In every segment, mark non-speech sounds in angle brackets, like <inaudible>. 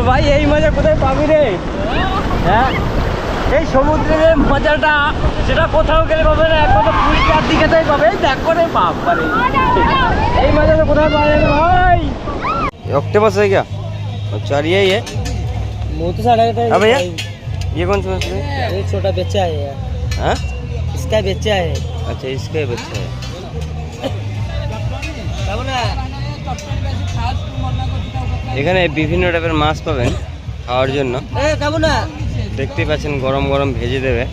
ভাই এই মজা কোথায় পাবি রে হ্যাঁ এই সমুদ্রের যে মজাটা সেটা কোথাও গেলে পাবে না একমাত্র পুরী চার দিকে তাই পাবে এই দেখ করে বাপ পারে এই মজাটা কোথায় পাওয়া যাবে ভাই ऑक्टोपस है क्या अच्छा और ये है मुंह तो साढ़े हाँ भैया ये कौन सी मछली है ये छोटा बच्चा है यार हाँ इसका बच्चा है अच्छा इसका ही बच्चा है এখানে বিভিন্ন টাইপের মাছ পাবেন খাওয়ার জন্য। দেখতেই পাচ্ছেন গরম গরম ভেজে দেবে।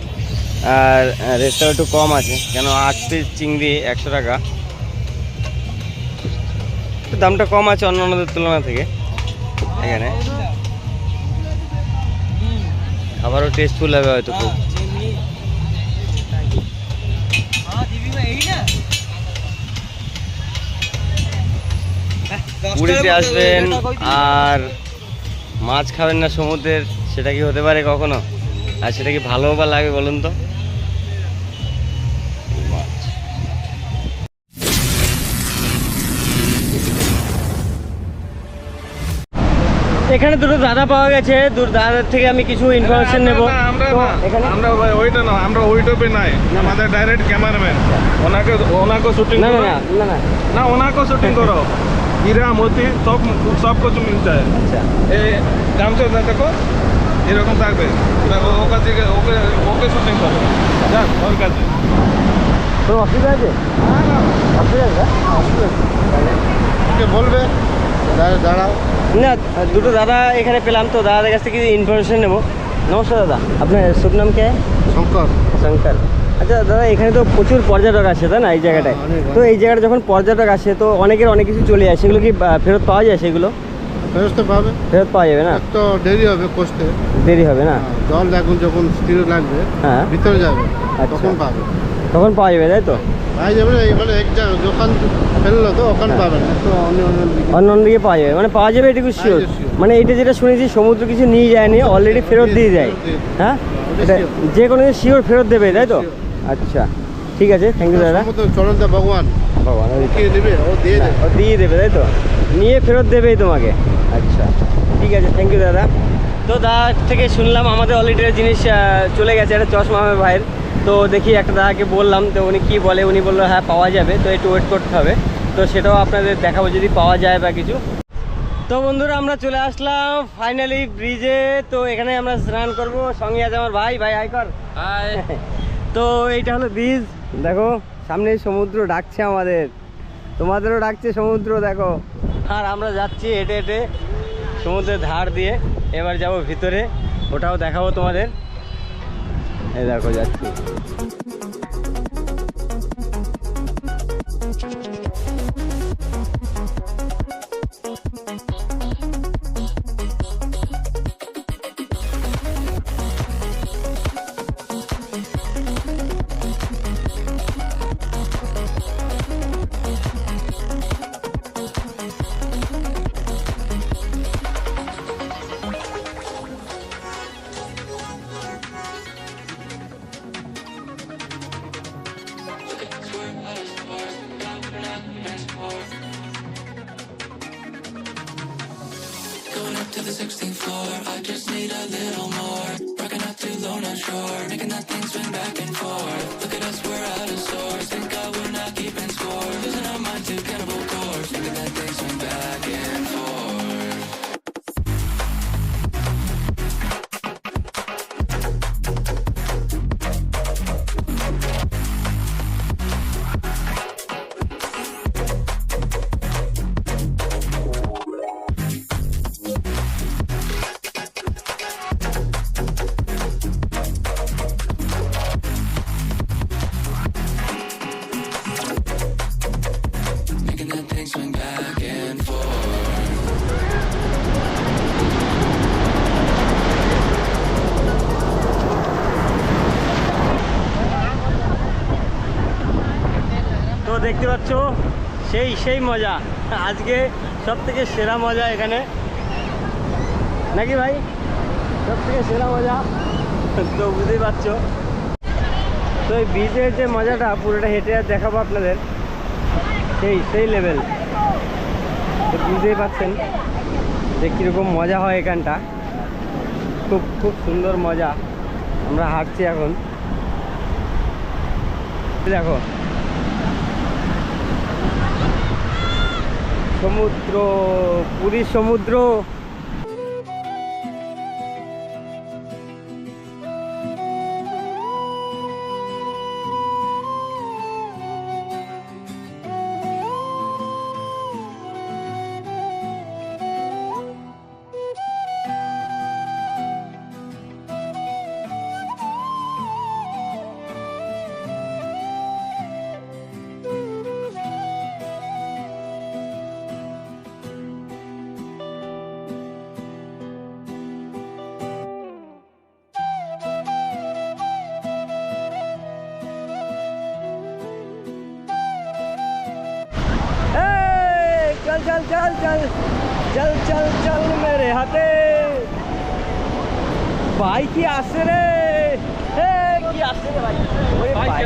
আর রেটটাও একটু কম আছে কেন আট পিস চিংড়ি একশো টাকা। দামটা কম আছে অন্য অন্যদের তুলনা থেকে এখানে। খাবারও টেস্টফুল হবে হয়তো খুব। পুরীতে আসবেন আর মাছ খাবেন না সমুদ্রের সেটা কি হতে পারে কখনো? আর সেটা কি ভালো বা লাগে বলুন তো? এখানে দুটো দাদা পাওয়া গেছে দুটো দাদার থেকে আমি কিছু ইনফরমেশন নেব। আমরা তো না, আমরা ওই- ওইটা না আমরা নাই। আমাদের ডাইরেক্ট ক্যামেরাম্যান ওনাকে ওনাকে শুটিং না না না না ওনাকে শুটিং <laughs> করো। হীরা মোতি সব সব কিছু মিলতে হয় আচ্ছা। গামছা না দেখো এরকম থাকবে। এবার ও- কাছে ওকে ওকে শুটিং করো। যাক ওর কাছে। কোনো অসুবিধা আছে? অসুবিধা অসুবিধা ওকে বলবে? দাঁড়াও না দুটো দাদা এখানে পেলাম তো দাদাদের কাছ থেকে ইনফরমেশন নেব। নমস্কার দাদা আপনার শুভ নাম কে? শঙ্কর। শঙ্কর। আচ্ছা দাদা এখানে তো প্রচুর পর্যটক আসে তাই না এই জায়গাটায়? তো এই জায়গাটা যখন পর্যটক আসে তো অনেকের অনেক কিছু চলে যায়। সেগুলো কি ফেরত পাওয়া যায় সেগুলো? ফেরত পাবে। ফেরত পাওয়া যাবে না? তো দেরি হবে দেরি হবে না? জল এখন যখন স্থির লাগবে হ্যাঁ। ভিতরে যাবে আচ্ছা। তখন পাবে। তখন পাওয়া যাবে তাই তো? পাই যাবে না মানে এক জায়গায় দোকান ফেলল তো ওখানে হ্যাঁ। পাবে না তো অন্য অন্য দিকে। পাওয়া যাবে। মানে পাওয়া যাবে এটুকু শিওর হ্যাঁ, মানে এটা যেটা শুনেছি সমুদ্র কিছু নিয়ে যায়নি অলরেডি ফেরত দিয়ে যায় হ্যাঁ? যে কোনো শিওর ফেরত দেবে তাই তো? আচ্ছা ঠিক আছে থ্যাংক ইউ দাদা। চরণদা ভগবান। ভগবান ও দিয়ে দেবে ও দিয়ে দেবে তাই তো? নিয়ে ফেরত দেবেই তোমাকে। আচ্ছা ঠিক আছে থ্যাংক ইউ দাদা। তো দাদার থেকে শুনলাম আমাদের অলরেডি জিনিস চলে গেছে একটা চশমা আমার ভাইয়ের। তো দেখি একটা দাদাকে বললাম তো উনি কি বলে? উনি বলল হ্যাঁ পাওয়া যাবে তো একটু ওয়েট করতে হবে। তো সেটাও আপনাদের দেখাবো যদি পাওয়া যায় বা কিছু। তো বন্ধুরা আমরা চলে আসলাম ফাইনালি ব্রিজে তো এখানে আমরা স্নান করব। সঙ্গে আছে আমার ভাই। ভাই আইকর <laughs> তো এইটা হলো বীজ দেখো সামনে সমুদ্র ডাকছে আমাদের। তোমাদেরও ডাকছে সমুদ্র, দেখো। আর আমরা যাচ্ছি হেঁটে হেঁটে সমুদ্রের ধার দিয়ে। এবার যাব ভিতরে, ওটাও দেখাবো তোমাদের। এই দেখো, যাচ্ছি। দেখতে পাচ্ছ? সেই সেই মজা। আজকে সব থেকে সেরা মজা এখানে। নাকি ভাই? সব থেকে সেরা মজা? তো বুঝতেই পারছ। তো এই বীজের যে মজাটা, পুরোটা হেঁটে আর দেখাবো আপনাদের। সেই সেই লেভেল তো বুঝতেই পারছেন যে কীরকম মজা হয় এখানটা। খুব খুব সুন্দর মজা। আমরা হাঁটছি এখন। দেখো। সমুদ্র পুরীর সমুদ্র চল চল চল চল চল মেরে হাতে ভাই কি আসছে রে কি আসছে রে ভাই ওরে ভাই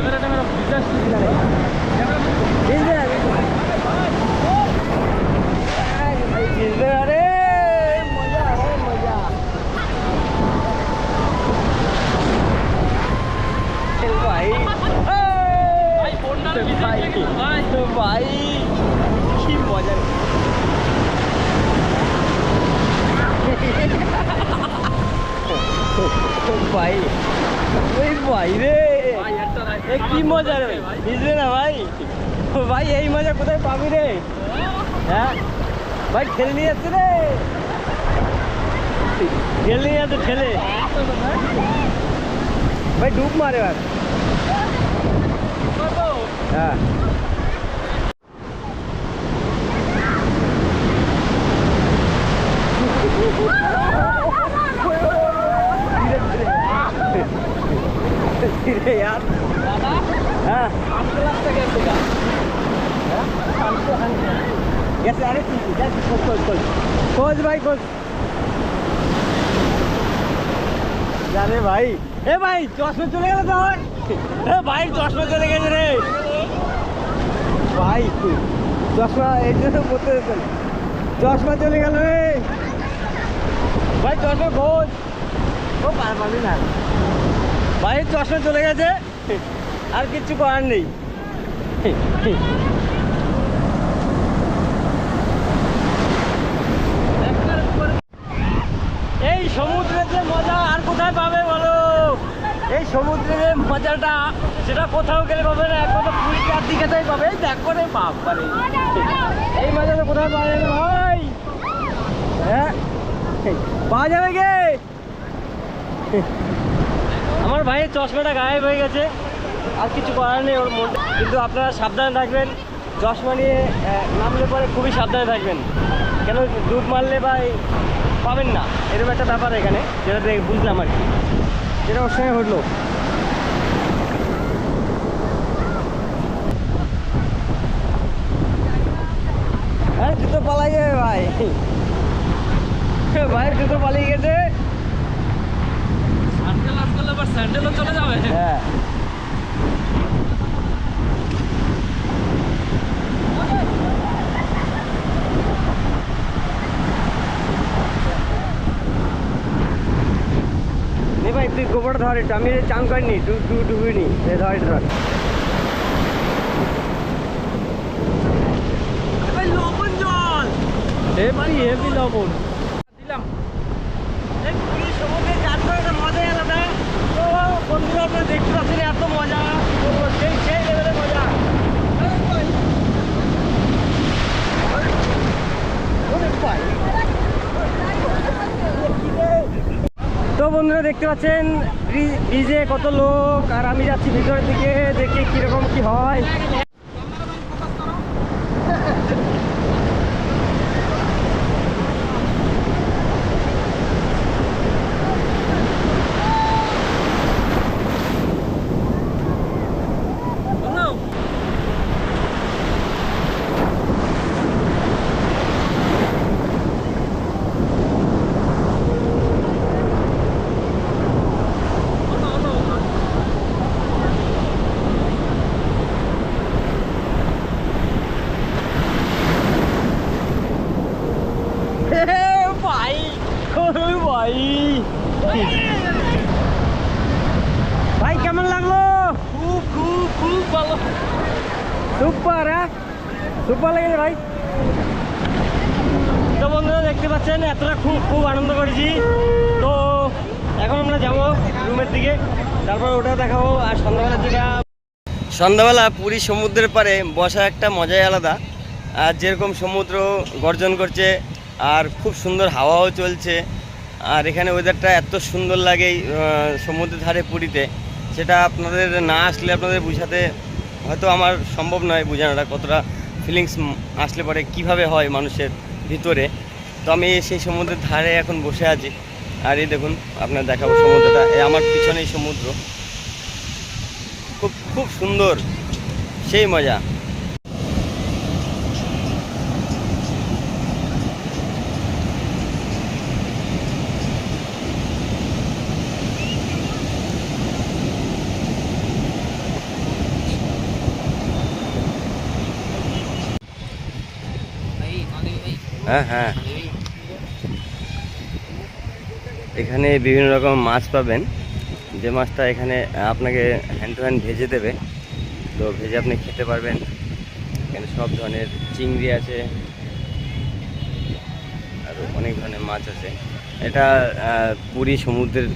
মজা ভাই ভাই কি মজা রে। ভাই। ওই ভাই রে। কি মজা রে বুঝলে না ভাই? ভাই, এই মজা কোথায় পাবি রে? হ্যাঁ? ভাই ঠেলে নিয়ে যাচ্ছে রে। ঠেলে নিয়ে যাচ্ছে ঠেলে ভাই, ডুব মারে এবার হ্যাঁ। ভাই। এ ভাই চশমা চলে গেল তোর এ ভাই চশমা চলে গেছে রে। ভাই চশমা এই জন্য পড়তে যেতেন চশমা চলে গেল রে। ভাই চশমা খোঁজ ও, পার পাবি না। ভাই চশমা চলে গেছে। আর কিচ্ছু করার নেই এই সমুদ্রের যে মজা আর কোথায় পাবে বলো এই সমুদ্রের মজাটা, সেটা কোথাও গেলে পাবে না, একমাত্র পুরী চারদিকেটাই পাবে। এই দেখ করে বাপ পারে এই মজাটা কোথায় পাওয়া যাবে ভাই হ্যাঁ? পাওয়া যাবে কে? আমার ভাইয়ের চশমাটা গায়েব হয়ে গেছে। আর কিছু করার নেই ওর মন। কিন্তু আপনারা সাবধানে থাকবেন। চশমা নিয়ে নামলে পরে খুবই সাবধানে থাকবেন। কেন ডুব মারলে এই পাবেন না। এরকম একটা ব্যাপার এখানে, যেটা বুঝলাম আর কি। যেটা ওর সঙ্গে ঘটলো। হ্যাঁ জুতো পালাই যাবে ভাই। ভাই জুতো পালিয়ে গেছে। স্যান্ডেলও চলে যাবে। হ্যাঁ নে ভাই তুই গোবর ধর এটা আমি চান করিনি ডুবিনি এ ধর এটা ধর। লবণ জল। হেভি হেভি লবণ দিলাম এই পুরী সমুদ্রে চান করে একটা মজাই আলাদা তো বন্ধুরা আপনারা দেখতে পাচ্ছেন এত মজা কি বলব সেই সেই লেভেলের মজা ওরে ভাই। তো বন্ধুরা দেখতে পাচ্ছেন ব্রিজে কত লোক আর আমি যাচ্ছি ভিতরের দিকে দেখি কীরকম কি হয়। এতটা খুব খুব আনন্দ করেছি। তো এখন আমরা যাব রুমের দিকে। তারপর ওটা দেখাবো আর সন্ধ্যাবেলা যেটা সন্ধ্যাবেলা পুরী সমুদ্রের পাড়ে বসা একটা মজাই আলাদা। আর যেরকম সমুদ্র গর্জন করছে আর খুব সুন্দর হাওয়াও চলছে। আর এখানে ওয়েদারটা এত সুন্দর লাগে সমুদ্রের ধারে পুরীতে। সেটা আপনাদের না আসলে আপনাদের বোঝাতে হয়তো আমার সম্ভব নয় বোঝানোটা কতটা ফিলিংস আসলে পরে কীভাবে হয় মানুষের ভিতরে। তো আমি সেই সমুদ্রের ধারে এখন বসে আছি। আর এই দেখুন, আপনার দেখাবো সমুদ্রটা। এই আমার পিছনেই সমুদ্র। খুব খুব সুন্দর। সেই মজা। হ্যাঁ হ্যাঁ। এখানে বিভিন্ন রকম মাছ পাবেন। যে মাছটা এখানে আপনাকে হ্যান্ড টু হ্যান্ড ভেজে দেবে। তো ভেজে আপনি খেতে পারবেন। এখানে সব ধরনের চিংড়ি আছে। আর অনেক ধরনের মাছ আছে। এটা পুরী সমুদ্রের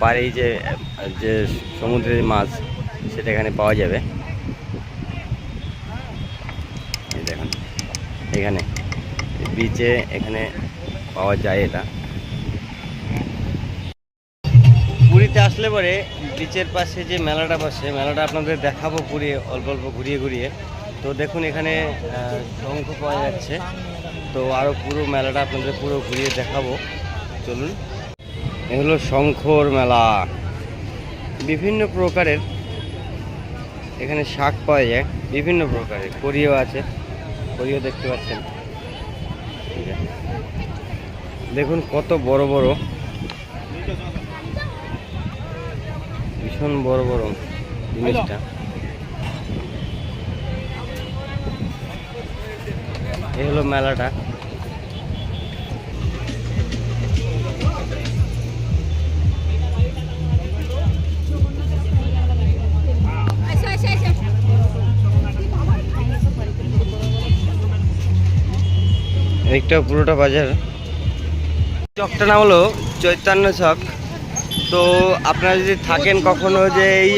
পাড়েই যে যে সমুদ্রের মাছ, সেটা এখানে পাওয়া যাবে। দেখুন, এখানে। বিচে এখানে পাওয়া যায় এটা। পুরীতে আসলে পরে বিচের পাশে যে মেলাটা বসে, মেলাটা আপনাদের দেখাবো পুরী অল্প অল্প ঘুরিয়ে ঘুরিয়ে। তো দেখুন এখানে শঙ্খ পাওয়া যাচ্ছে। তো আরও পুরো মেলাটা আপনাদের পুরো ঘুরিয়ে দেখাবো। চলুন। এ হলো শঙ্খর মেলা। বিভিন্ন প্রকারের এখানে শাক পাওয়া যায়, বিভিন্ন প্রকারের। করিও আছে করিও দেখতে পাচ্ছেন। দেখুন কত বড় বড় ভীষণ বড় বড় জিনিসটা। এই হলো মেলাটা। এদিকটা পুরোটা বাজার। চকটা নাম হলো চৈতন্য চক। তো আপনারা যদি থাকেন কখনো যে এই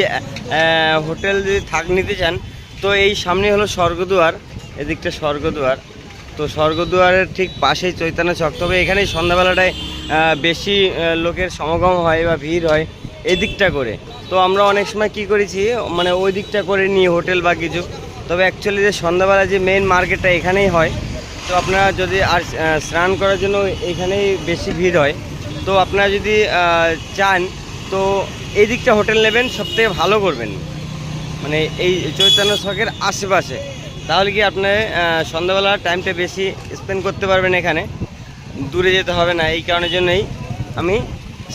হোটেল যদি থাক, নিতে চান, তো এই সামনে হলো স্বর্গদুয়ার, এদিকটা স্বর্গদুয়ার। তো স্বর্গদুয়ারের ঠিক পাশেই চৈতন্য চক। তবে এখানেই সন্ধ্যাবেলাটায় বেশি লোকের সমাগম হয় বা ভিড় হয় এদিকটা করে। তো আমরা অনেক সময় কি করেছি মানে ওই দিকটা করে নিই হোটেল বা কিছু। তবে অ্যাকচুয়ালি যে সন্ধ্যাবেলা যে মেন মার্কেটটা এখানেই হয়। তো আপনারা যদি আর স্নান করার জন্য এখানেই বেশি ভিড় হয়। তো আপনারা যদি চান, তো এই দিকটা হোটেল নেবেন, সবথেকে ভালো করবেন। মানে এই চৈতন্য ছকের আশেপাশে। তাহলে কি আপনি সন্ধ্যাবেলা টাইমটা বেশি স্পেন্ড করতে পারবেন এখানে। দূরে যেতে হবে না, এই কারণের জন্যই আমি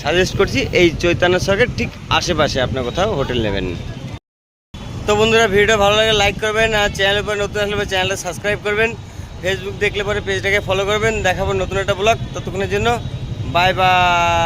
সাজেস্ট করছি, এই চৈতন্য ছকের ঠিক আশেপাশে আপনার কোথাও হোটেল নেবেন। তো বন্ধুরা, ভিডিওটা ভালো লাগে লাইক করবেন, আর চ্যানেলের উপর নতুন আসলে চ্যানেলটা সাবস্ক্রাইব করবেন। ফেসবুক দেখলে পরে পেজটাকে ফলো করবেন। দেখাবো নতুন একটা ব্লগ ততক্ষণের জন্য। 拜拜。